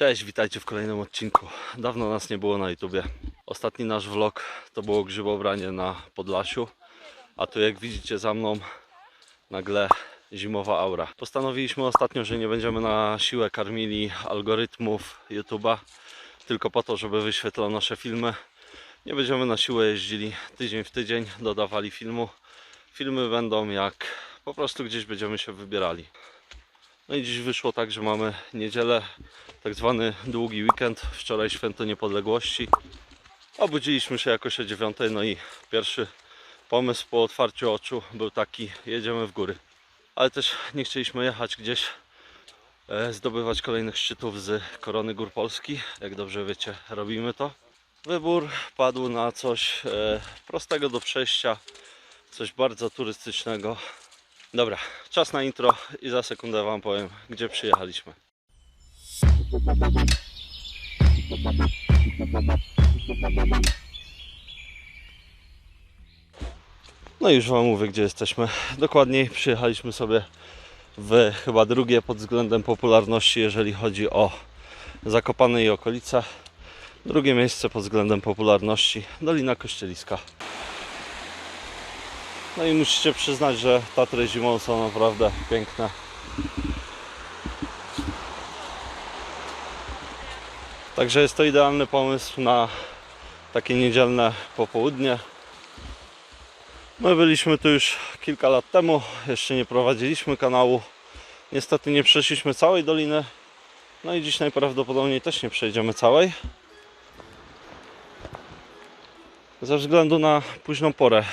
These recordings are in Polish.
Cześć, witajcie w kolejnym odcinku. Dawno nas nie było na YouTubie. Ostatni nasz vlog to było grzybobranie na Podlasiu, a tu jak widzicie za mną nagle zimowa aura. Postanowiliśmy ostatnio, że nie będziemy na siłę karmili algorytmów YouTube'a, tylko po to, żeby wyświetlał nasze filmy. Nie będziemy na siłę jeździli tydzień w tydzień, dodawali filmu. Filmy będą jak po prostu gdzieś będziemy się wybierali. No i dziś wyszło tak, że mamy niedzielę, tak zwany długi weekend, wczoraj święto niepodległości. Obudziliśmy się jakoś o 9, no i pierwszy pomysł po otwarciu oczu był taki, jedziemy w góry. Ale też nie chcieliśmy jechać gdzieś, e, zdobywać kolejnych szczytów z Korony Gór Polski. Jak dobrze wiecie, robimy to. Wybór padł na coś e, prostego do przejścia, coś bardzo turystycznego. Dobra, czas na intro i za sekundę Wam powiem, gdzie przyjechaliśmy. No i już Wam mówię, gdzie jesteśmy. Dokładniej przyjechaliśmy sobie w chyba drugie pod względem popularności, jeżeli chodzi o Zakopane i okolice. Drugie miejsce pod względem popularności Dolina Kościeliska. No i musicie przyznać, że Tatry zimą są naprawdę piękne. Także jest to idealny pomysł na takie niedzielne popołudnie. My byliśmy tu już kilka lat temu, jeszcze nie prowadziliśmy kanału. Niestety nie przeszliśmy całej doliny. No i dziś najprawdopodobniej też nie przejdziemy całej. Ze względu na późną porę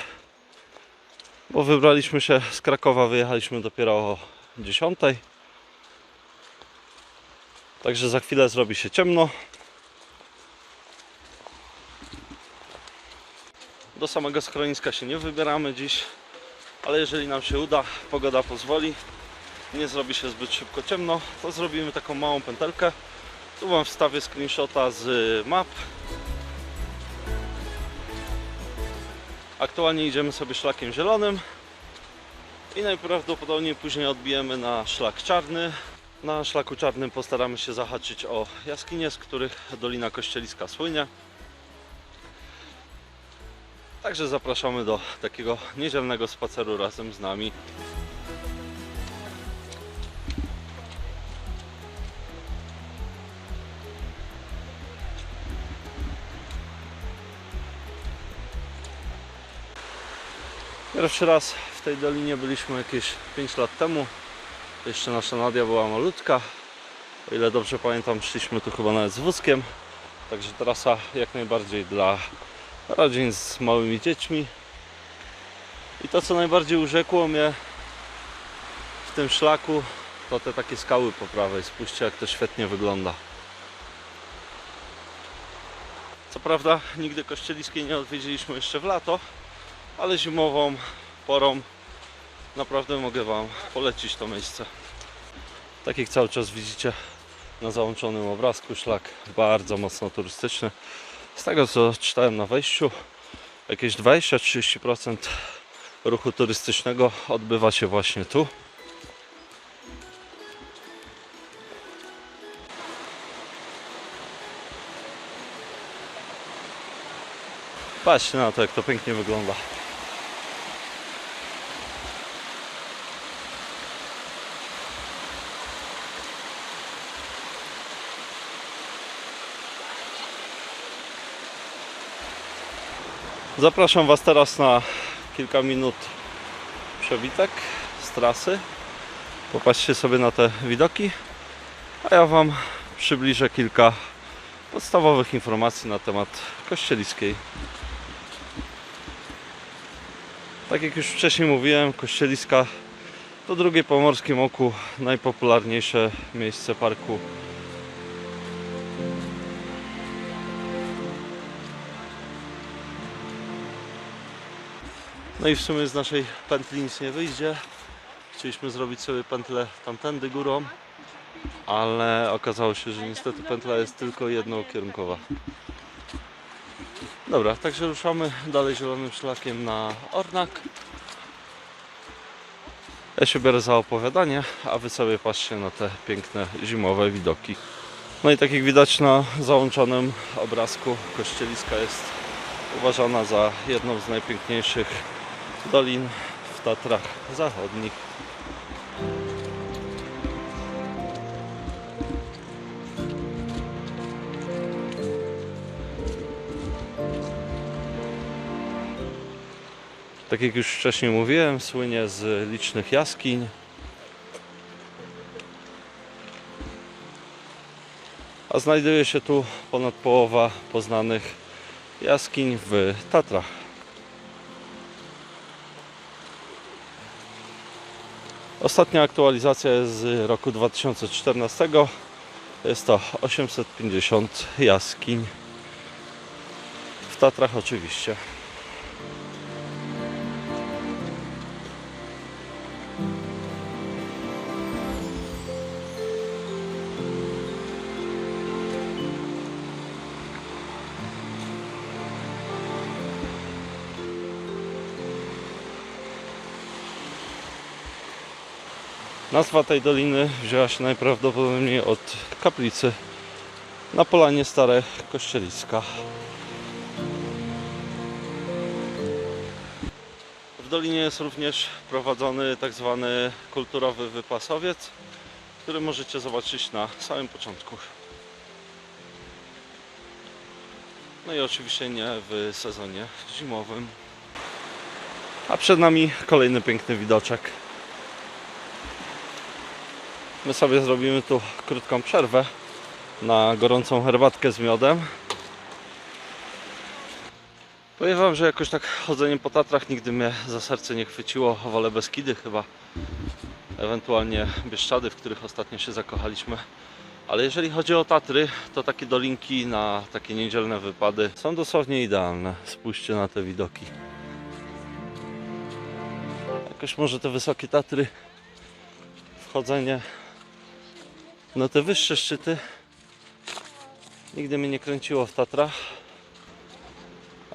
bo wybraliśmy się z Krakowa, wyjechaliśmy dopiero o 10. Także za chwilę zrobi się ciemno. Do samego schroniska się nie wybieramy dziś, ale jeżeli nam się uda, pogoda pozwoli, nie zrobi się zbyt szybko ciemno, to zrobimy taką małą pętelkę. Tu Wam wstawię screenshota z map Aktualnie idziemy sobie szlakiem zielonym i najprawdopodobniej później odbijemy na szlak czarny. Na szlaku czarnym postaramy się zahaczyć o jaskinie, z których Dolina Kościeliska słynie. Także zapraszamy do takiego niedzielnego spaceru razem z nami. Pierwszy raz w tej dolinie byliśmy jakieś 5 lat temu. Jeszcze nasza Nadia była malutka. O ile dobrze pamiętam, szliśmy tu chyba nawet z wózkiem. Także trasa jak najbardziej dla rodzin z małymi dziećmi. I to co najbardziej urzekło mnie w tym szlaku to te takie skały po prawej. Spójrzcie jak to świetnie wygląda. Co prawda nigdy kościeliskiej nie odwiedziliśmy jeszcze w lato, ale zimową porą naprawdę mogę Wam polecić to miejsce. Tak jak cały czas widzicie na załączonym obrazku, szlak bardzo mocno turystyczny. Z tego co czytałem na wejściu, jakieś 20-30% ruchu turystycznego odbywa się właśnie tu. Patrzcie na to, jak to pięknie wygląda. Zapraszam Was teraz na kilka minut przewitek z trasy. Popatrzcie sobie na te widoki, a ja Wam przybliżę kilka podstawowych informacji na temat Kościeliskiej. Tak jak już wcześniej mówiłem, Kościeliska to drugie po morskim oku najpopularniejsze miejsce parku No i w sumie z naszej pętli nic nie wyjdzie. Chcieliśmy zrobić sobie pętlę tamtędy górą, ale okazało się, że niestety pętla jest tylko jednokierunkowa. Dobra, także ruszamy dalej zielonym szlakiem na Ornak. Ja się biorę za opowiadanie, a wy sobie patrzcie na te piękne zimowe widoki. No i tak jak widać na załączonym obrazku, Kościeliska jest uważana za jedną z najpiękniejszych dolin w Tatrach Zachodnich. Tak jak już wcześniej mówiłem, słynie z licznych jaskiń. A znajduje się tu ponad połowa poznanych jaskiń w Tatrach. Ostatnia aktualizacja jest z roku 2014. Jest to 850 jaskiń. W Tatrach oczywiście. Nazwa tej doliny wzięła się najprawdopodobniej od kaplicy na polanie Stare Kościeliska. W dolinie jest również prowadzony tak zwany kulturowy wypasowiec, który możecie zobaczyć na samym początku. No i oczywiście nie w sezonie zimowym. A przed nami kolejny piękny widoczek. My sobie zrobimy tu krótką przerwę na gorącą herbatkę z miodem. Powiem Wam, że jakoś tak chodzenie po Tatrach nigdy mnie za serce nie chwyciło. Wolę Beskidy chyba, ewentualnie Bieszczady, w których ostatnio się zakochaliśmy. Ale jeżeli chodzi o Tatry, to takie dolinki na takie niedzielne wypady są dosłownie idealne. Spójrzcie na te widoki. Jakoś może te wysokie Tatry, wchodzenie na te wyższe szczyty nigdy mnie nie kręciło w Tatrach,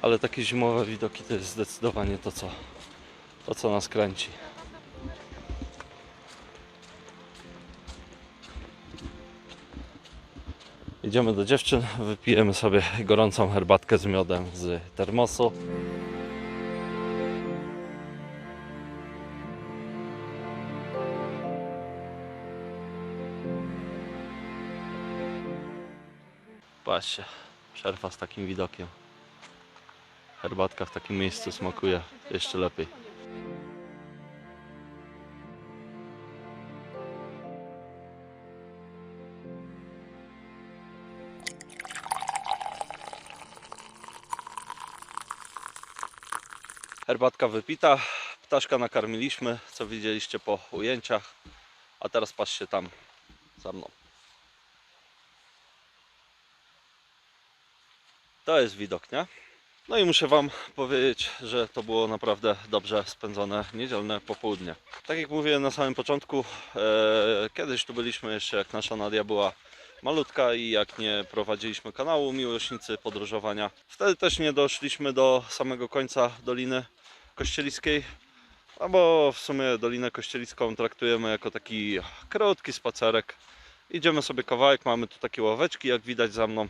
ale takie zimowe widoki to jest zdecydowanie to, co, to, co nas kręci. Idziemy do dziewczyn, wypijemy sobie gorącą herbatkę z miodem z termosu. Patrzcie, przerwa z takim widokiem. Herbatka w takim miejscu smakuje jeszcze lepiej. Herbatka wypita, ptaszka nakarmiliśmy, co widzieliście po ujęciach. A teraz patrzcie tam za mną. To jest widok, nie? No i muszę Wam powiedzieć, że to było naprawdę dobrze spędzone niedzielne popołudnie. Tak jak mówiłem na samym początku, e, kiedyś tu byliśmy jeszcze jak nasza Nadia była malutka i jak nie prowadziliśmy kanału Miłośnicy Podróżowania. Wtedy też nie doszliśmy do samego końca Doliny Kościeliskiej, no bo w sumie Dolinę Kościeliską traktujemy jako taki krótki spacerek. Idziemy sobie kawałek, mamy tu takie ławeczki, jak widać za mną.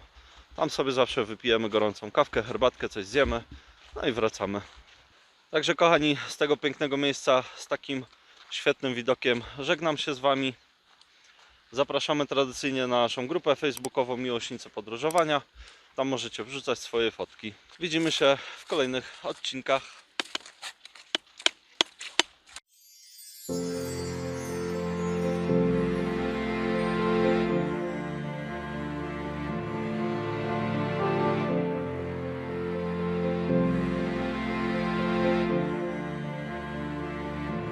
Tam sobie zawsze wypijemy gorącą kawkę, herbatkę, coś zjemy, no i wracamy. Także kochani, z tego pięknego miejsca, z takim świetnym widokiem żegnam się z Wami. Zapraszamy tradycyjnie na naszą grupę facebookową Miłośnicy Podróżowania. Tam możecie wrzucać swoje fotki. Widzimy się w kolejnych odcinkach.